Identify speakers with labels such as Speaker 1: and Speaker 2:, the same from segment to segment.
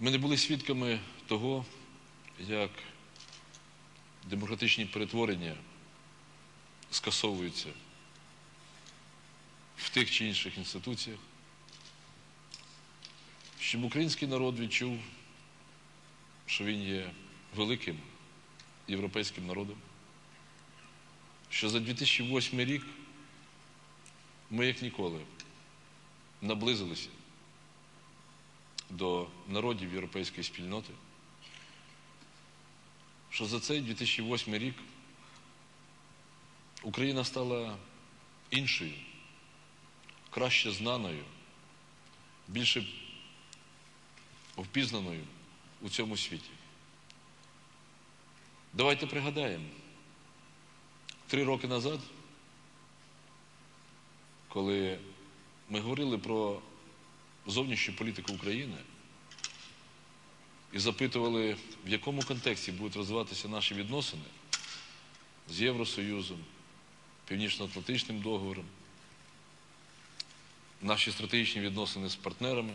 Speaker 1: Ми не були свідками того, як демократичні перетворення скасовуються в тих чи інших інституціях, щоб український народ відчув, що він є великим європейським народом, що за 2008 рік ми як ніколи наблизилися до народів європейської спільноти, що за цей 2008 рік Україна стала іншою, краще знаною, більше впізнаною у цьому світі. Давайте пригадаємо, три роки назад, коли ми говорили про зовнішню політику України і запитували, в якому контексті будуть розвиватися наші відносини з Євросоюзом, Північно-Атлантичним договором, наші стратегічні відносини з партнерами.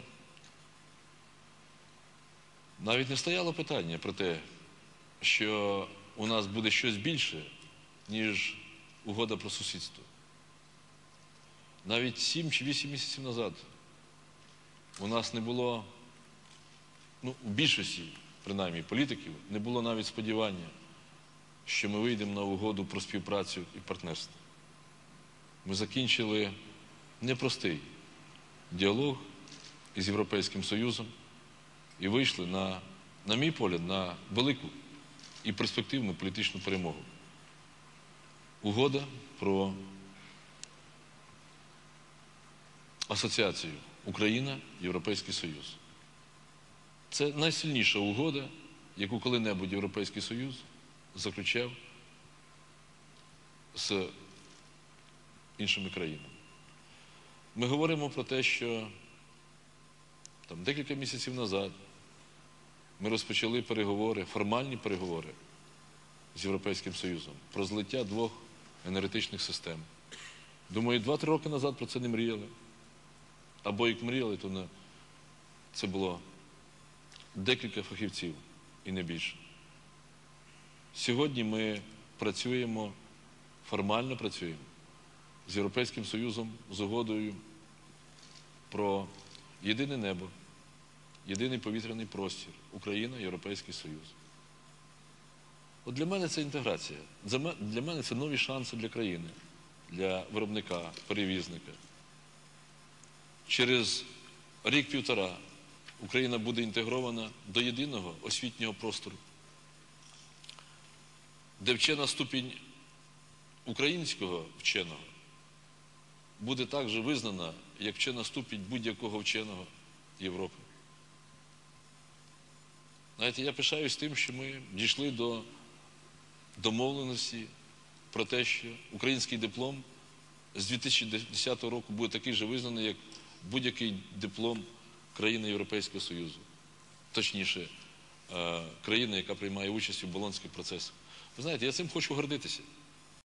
Speaker 1: Навіть не стояло питання про те, що у нас буде щось більше, ніж угода про сусідство. Навіть 7 чи 8 місяців назад у нас не було, ну, у більшості, принаймні, політиків, не було навіть сподівання, що ми вийдемо на угоду про співпрацю і партнерство. Ми закінчили непростий діалог із Європейським Союзом і вийшли на, на мій погляд, на велику і перспективну політичну перемогу. Угода про асоціацію Україна, Європейський Союз. Це найсильніша угода, яку коли-небудь Європейський Союз заключав з іншими країнами. Ми говоримо про те, що там декілька місяців назад ми розпочали переговори, формальні переговори з Європейським Союзом про злиття двох енергетичних систем. Думаю, два-три роки назад про це не мріяли. Або як мріяли, то не... це було декілька фахівців і не більше. Сьогодні ми працюємо, формально працюємо з Європейським Союзом, з угодою про єдине небо, єдиний повітряний простір Україна, Європейський Союз. От для мене це інтеграція. Для мене це нові шанси для країни, для виробника, перевізника. Через рік-півтора Україна буде інтегрована до єдиного освітнього простору, де вчена ступінь українського вченого буде також визнана як вчена ступінь будь-якого вченого Європи. Знаєте, я пишаюсь тим, що ми дійшли до домовленості про те, що український диплом з 2010 року буде такий же визнаний, як будь-який диплом країни Європейського Союзу, точніше, країни, яка приймає участь у болонських процесах. Ви знаєте, я цим хочу гордитися.